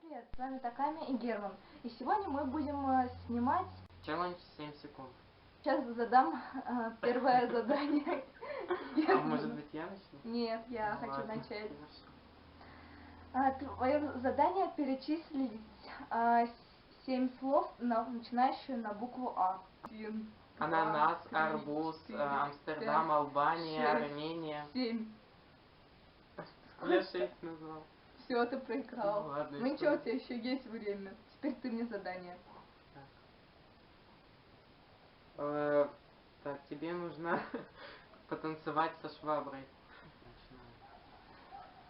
привет, с вами Таками и Герман. И сегодня мы будем э, снимать... Челлендж 7 секунд. Сейчас задам э, первое задание. А может быть я начну? Нет, я Ну хочу ладно, начать. хорошо. Твое задание перечислить э, семь слов, на- начинающие на букву А. Один, два, Ананас, три, арбуз, э, четыре, Амстердам, пять, Албания, шесть. Армения. Семь. Я 6 назвал. Все, ты проиграл. Ну ладно, Ну что? ничего, у тебя еще есть время. Теперь ты мне задание. Э, Так, тебе нужно потанцевать со шваброй.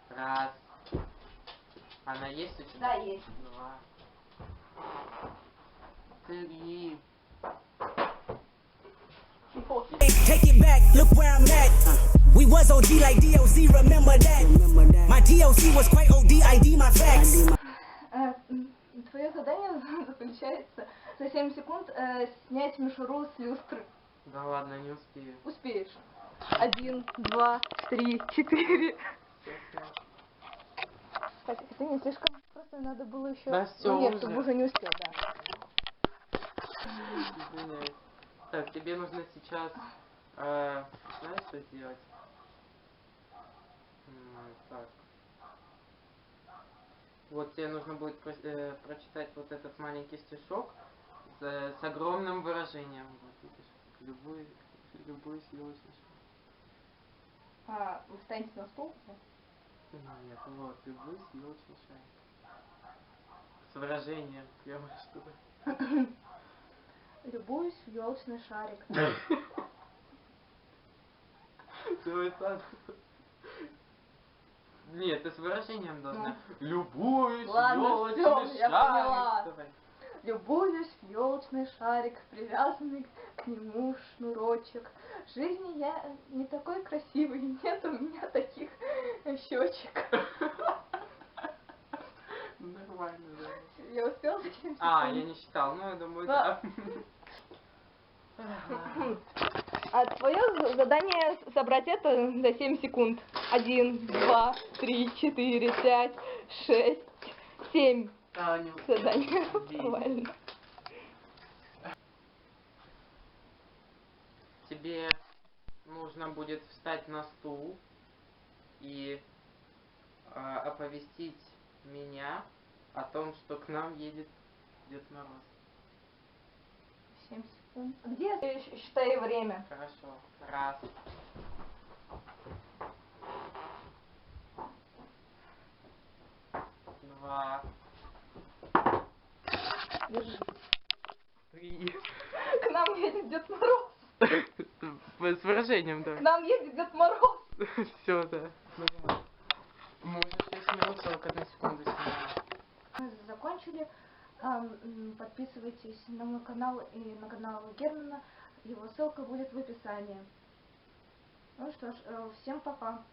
Раз. Она есть у тебя? Да, есть. Два. Три. Take it back, look where I'm at. We was OG like DLC, remember that? My DLC was quite OD, ID my facts. Э, Твое задание заключается за 7 секунд э, снять мишуру с люстры. Да ладно, не успею. Успеешь. Один, два, три, четыре. Так, это не слишком просто, надо было еще... Да всё Нет, уже. чтобы уже не успел, да. Извиняюсь. Так, тебе нужно сейчас... э, знаешь, что сделать? Так. Вот тебе нужно будет про- э, прочитать вот этот маленький стишок с, с огромным выражением. Вот видишь, любой, любой съелочный шарик. А, вы встаньте на стол. Нет, вот, любой съелочный шарик. С выражением, прямо чтобы... Любуюсь в елочный шарик. Сам. Нет, ты с выражением должна. Любуюсь, Ладно, ёлочный всё, я шарик. поняла. Любуюсь елочный шарик, привязанный к нему шнурочек. В жизни я не такой красивый, нет у меня таких щечек. Нормально, да. Я успела за 7 секунд? А, я не считал, ну я думаю, да. А твое задание собрать это за 7 секунд. Один, два, три, четыре, пять, шесть, семь. Успел. Задание провально. Тебе нужно будет встать на стул и э, оповестить меня о том, что к нам едет Дед Мороз. 7 секунд. Где я щ- считаю время? Хорошо. Раз. Два. Держи. Три. К нам едет Дед Мороз. С выражением, К да. нам едет Дед Мороз. Все, да. Можешь 6 минут 41 секунду снимать. Мы закончили. Подписывайтесь на мой канал и на канал Германа. Его ссылка будет в описании. Ну что ж, э, всем пока.